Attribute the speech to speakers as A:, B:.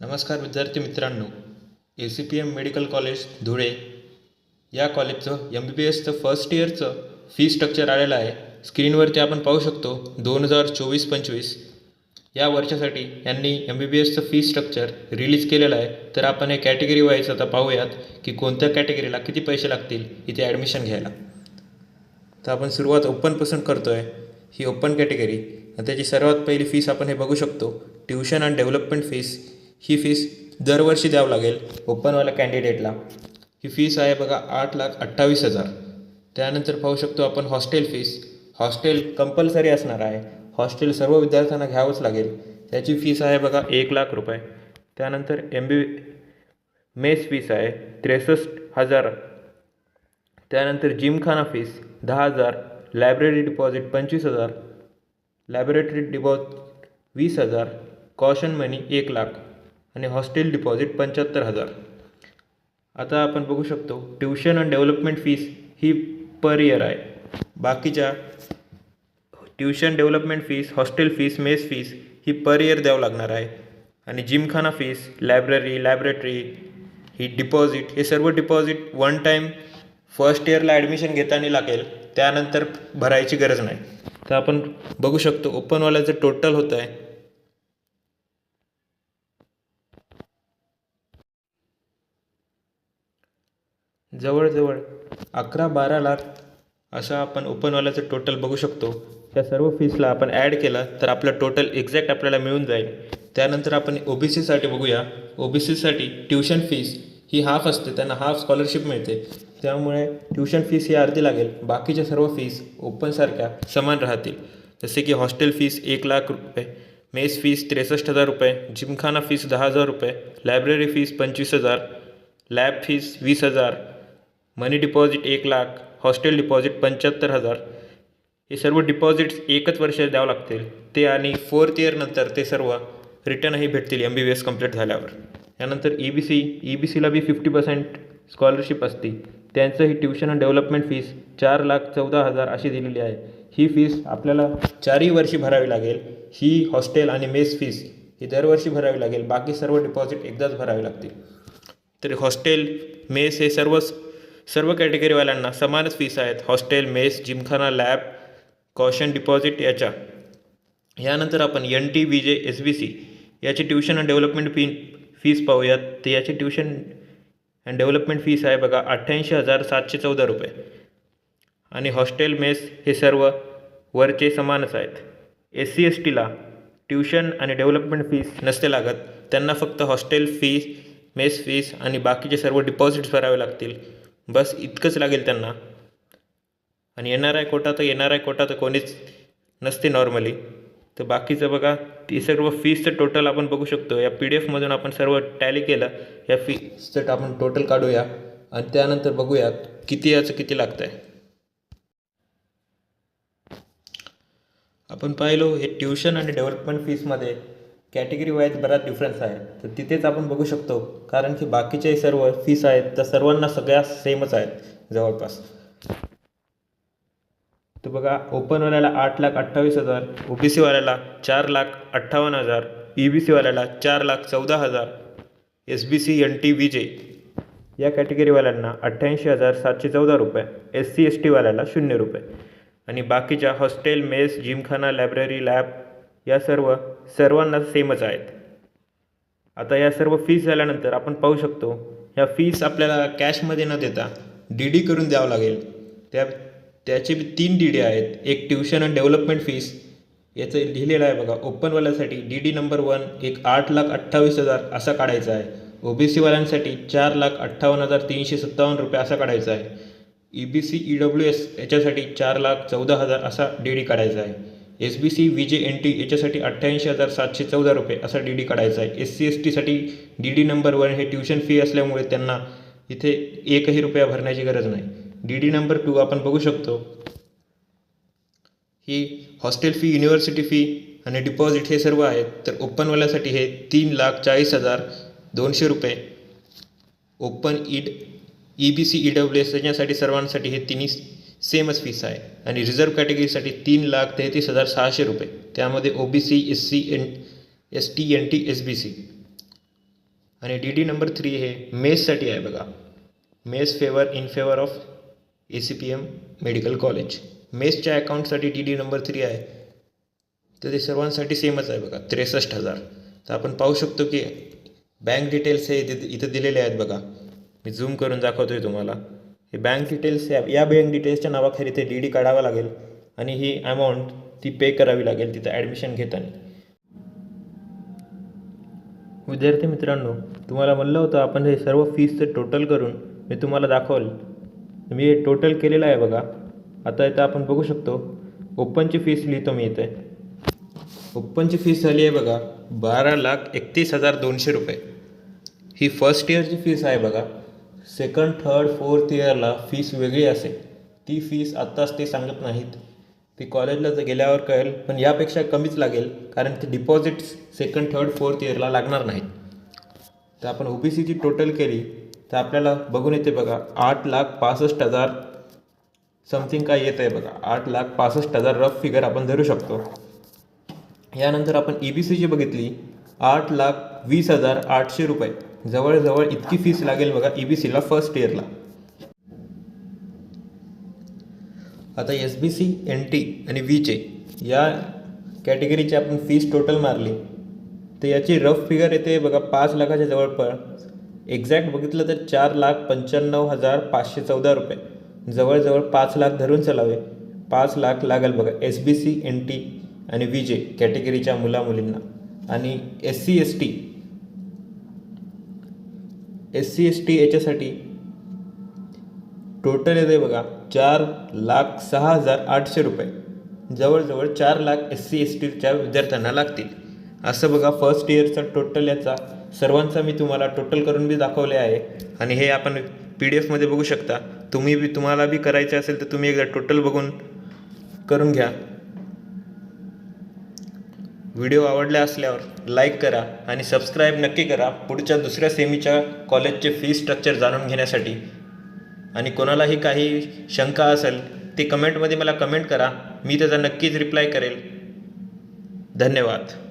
A: नमस्कार विद्यार्थी मित्रांनो A C P M medical college Dhule. या कॉलेजचं एम बी बी एसचं फर्स्ट इयरचं फी स्ट्रक्चर आलेलं आहे. स्क्रीनवरती आपण पाहू शकतो दोन हजार चोवीस पंचवीस. या वर्षासाठी यांनी एम बी बी एसचं फी स्ट्रक्चर रिलीज केलेलं आहे. तर आपण हे कॅटेगरी वाईज आता पाहूयात की कोणत्या कॅटेगरीला किती पैसे लागतील इथे ॲडमिशन घ्यायला. तर आपण सुरुवात ओपनपासून करतो आहे ही ओपन कॅटेगरी त्याची सर्वात पहिली फीस आपण हे बघू शकतो ट्युशन अँड डेव्हलपमेंट फीस ही फीस दरवर्षी द्यावं लागेल. ओपनवाल्या कॅन्डिडेटला ही फीस आहे बघा आठ लाख अठ्ठावीस हजार. त्यानंतर पाहू शकतो आपण हॉस्टेल फीस हॉस्टेल कंपल्सरी असणार आहे. हॉस्टेल सर्व विद्यार्थ्यांना घ्यावंच लागेल. त्याची फीस आहे बघा एक लाख रुपये. त्यानंतर एम बी मेस फीस आहे त्रेसष्ट हजार. त्यानंतर जिमखाना फीस दहा हजार. लायब्ररी डिपॉझिट पंचवीस हजार. लॅबोरेटरी डिपॉझिट वीस हजार. कॉशन मनी एक लाख. आणि हॉस्टेल डिपॉझिट पंच्याहत्तर हजार. आता आपण बघू शकतो ट्युशन अँड डेव्हलपमेंट फीस ही पर इयर आहे. बाकीच्या tuition development fees hostel fees mess fees ही पर इयर द्यावं लागणार आहे. आणि जिमखाना फीस लायब्ररी लॅबरेटरी ही डिपॉझिट हे सर्व डिपॉझिट वन टाईम फर्स्ट इयरला ॲडमिशन घेताना लागेल त्यानंतर भरायची गरज नाही. तर आपण बघू शकतो ओपनवाल्याचं टोटल होतं आहे जवळजवळ अकरा बारा लाख असं आपण ओपनवाल्याचं टोटल बघू शकतो. त्या सर्व फीसला आपण ॲड केलं तर आपलं टोटल एक्झॅक्ट आपल्याला मिळून जाईल. त्यानंतर आपण ओ बी सीसाठी बघूया. ओ बी सीसाठी ट्युशन फीस ही हाफ असते त्यांना हाफ स्कॉलरशिप मिळते. त्यामुळे ट्युशन फीस ही अर्धी लागेल. बाकीच्या सर्व फीस ओपनसारख्या समान राहतील. जसे की हॉस्टेल फीस एक लाख रुपये मेस फीस त्रेसष्ट हजार रुपये जिमखाना फीस दहा हजार रुपये लायब्ररी फीस पंचवीस हजार लॅब फीस वीस हजार मनी डिपॉझिट एक लाख हॉस्टेल डिपॉझिट पंच्याहत्तर हजार. हे सर्व डिपॉझिट्स एकच वर्ष द्यावं लागतील. ते आणि फोर्थ इयरनंतर ते सर्व रिटर्नही भेटतील M B B S complete झाल्यावर. यानंतर E B C E B सीला बी फिफ्टी पर्सेंट स्कॉलरशिप असते. त्यांचं ही ट्युशन अँड डेव्हलपमेंट फीस चार लाख चौदा हजार अशी दिलेली आहे. ही फीस आपल्याला चारही वर्षी भरावी लागेल. ही हॉस्टेल आणि मेस फीस ही दरवर्षी भरावी लागेल. बाकी सर्व डिपॉझिट एकदाच भरावी लागतील. तर हॉस्टेल मेस हे सर्वच सर्व कॅटेगरीवाल्यांना समानच फीस आहेत. Hostel mess gymkhana lab caution deposit याच्या. यानंतर आपण N T B J S B C याची tuition and development fee fees पाहूयात. तर याची ट्युशन अँड डेव्हलपमेंट फीस आहे बघा अठ्ठ्याऐंशी हजार सातशे चौदा रुपये. आणि हॉस्टेल मेस हे सर्व वरचे समानच आहेत. एस सी एस टीला ट्युशन आणि डेव्हलपमेंट फीस नसते लागत. त्यांना फक्त हॉस्टेल फीस मेस फीस आणि बाकीचे सर्व डिपॉझिट्स भरावे लागतील. बस इतकंच लागेल त्यांना. आणि एन आर आय कोटा तर एन आर आय कोटा तर कोणीच नसते नॉर्मली तर बाकीचं बघा ती सर्व फीजचं टोटल आपण बघू शकतो. या पी डी एफमधून आपण सर्व टॅली केलं या फीसचं आपण टोटल काढूया. आणि त्यानंतर बघूया किती याचं किती लागतं आहे आपण पाहिलो हे ट्युशन आणि डेव्हलपमेंट फीसमध्ये कॅटेगरी वाईज बराच डिफरन्स आहे. तर तिथेच आपण बघू शकतो कारण की बाकीचे सर्व फीस आहेत तर सर्वांना सगळ्या सेमच आहेत जवळपास. तर बघा ओपनवाल्याला आठ लाख अठ्ठावीस हजार ओ बी सीवाल्याला चार लाख अठ्ठावन्न हजार ई बी सीवाल्याला चार लाख चौदा हजार S B C N T B J या कॅटेगरीवाल्यांना अठ्ठ्याऐंशी हजार सातशे चौदा रुपये एस सी एस टीवाल्याला शून्य रुपये. आणि बाकीच्या hostel mess gymkhana library lab या सर्व सर्वांना सेमच आहेत. आता या सर्व फीस झाल्यानंतर आपण पाहू शकतो ह्या फीस आपल्याला कॅशमध्ये न देता डी डी करून द्यावं लागेल. त्या त्याचे तीन डी डी आहेत. एक ट्युशन अँड डेव्हलपमेंट फीस याचं लिहिलेलं आहे बघा. ओपनवाल्यासाठी डी डी नंबर वन एक आठ लाख अठ्ठावीस हजार असा काढायचा आहे. ओ बी सीवाल्यांसाठी चार लाख अठ्ठावन्न हजार तीनशे सत्तावन्न रुपये असा काढायचा आहे. E B C E W S याच्यासाठी चार लाख चौदा हजार असा डी डी काढायचा आहे. S B C V J N T याच्यासाठी अठ्ठ्याऐंशी हजार सातशे चौदा रुपये असा डी डी काढायचा आहे. एस सी एस टीसाठी डी डी नंबर वन हे ट्युशन फी असल्यामुळे त्यांना इथे एकही रुपया भरण्याची गरज नाही. डी डी नंबर टू आपण बघू शकतो. ही हॉस्टेल फी युनिव्हर्सिटी फी आणि डिपॉझिट हे सर्व आहेत. तर ओपनवाल्यासाठी हे तीन लाख चाळीस हजार दोनशे रुपये. Open ईड E B C E W S याच्यासाठी सर्वांसाठी हे तिन्ही सेमच फीस आहे. आणि रिझर्व कॅटेगरीसाठी तीन लाख तेहतीस हजार सहाशे रुपये. त्यामध्ये O B C S C N S T N T S B C आणि डी डी नंबर थ्री हे मेससाठी आहे बघा. Mess favour in favour of A C P M medical college मेसच्या अकाउंटसाठी डी डी नंबर थ्री आहे. तर ते सर्वांसाठी सेमच आहे बघा. त्रेसष्ट हजार. तर आपण पाहू शकतो की बँक डिटेल्स हे इथे इथं दिलेले आहेत बघा. मी झूम करून दाखवतो आहे तुम्हाला. हे बँक डिटेल्स या या बँक डिटेल्सच्या नावाखाली ते डी डी काढावं लागेल आणि ही अमाऊंट ती पे करावी लागेल तिथं ॲडमिशन घेताना. विद्यार्थी मित्रांनो तुम्हाला म्हणलं होतं आपण हे सर्व फीजचं टोटल करून मी तुम्हाला दाखवलं. मी हे टोटल केलेलं आहे बघा. आता इथं आपण बघू शकतो ओपनची फीस लिहितो मी इथे. ओपनची फीस झाली आहे बघा बारा लाख एकतीस हजार दोनशे रुपये. ही फर्स्ट इयरची फीस आहे बघा. सेकंड थर्ड फोर्थ इयरला फीस वेगळी असेल. ती फीस आत्ताच ते सांगत नाहीत. ती कॉलेजला जर गेल्यावर कळेल पण यापेक्षा कमीच लागेल कारण ते डिपॉझिट्स सेकंड थर्ड फोर्थ इयरला लागणार नाहीत. तर आपण ओ बी सीची टोटल केली तर आपल्याला बघून येते बघा आठ लाख पासष्ट हजार समथिंग काय येत आहे बघा. आठ लाख पासष्ट हजार रफ फिगर आपण धरू शकतो. यानंतर आपण ई बी सीची बघितली आठ लाख वीस हजार आठशे रुपये. जवळजवळ इतकी फीस लागेल बघा ई बी सीला फर्स्ट इयरला आता S B C N T आणि वीचे या कॅटेगरीची आपण फीस टोटल मारली. तर याची रफ फिगर येते बघा पाच लाखाच्या जवळपास. एक्झॅक्ट बघितलं तर चार लाख पंच्याण्णव हजार पाचशे चौदा रुपये. जवळजवळ पाच लाख धरून चलावे. पाच लाख लागेल बघा S B C N T आणि वी जे कॅटेगरीच्या मुलामुलींना. आणि S C S T S C S T याच्यासाठी टोटल येते बघा चार लाख सहा हजार आठशे रुपये. जवळजवळ चार लाख एस सी एस टीच्या विद्यार्थ्यांना लागतील. असं बघा फर्स्ट इयरचा टोटल याचा सर्वांचा मी तुम्हाला टोटल करून बी दाखवले आहे. आणि हे आपण पी डी एफमध्ये बघू शकता. तुम्ही बी तुम्हाला बी करायचे असेल तर तुम्ही एकदा टोटल बघून करून घ्या. व्हिडिओ आवडला असल्यावर लाईक करा आणि सबस्क्राईब नक्की करा. पुढच्या दुसऱ्या सेमीच्या कॉलेजचे फी स्ट्रक्चर जाणून घेण्यासाठी. आणि कोणालाही काही शंका असेल ते कमेंटमध्ये मला कमेंट करा. मी त्याचा नक्कीच रिप्लाय करेल. धन्यवाद.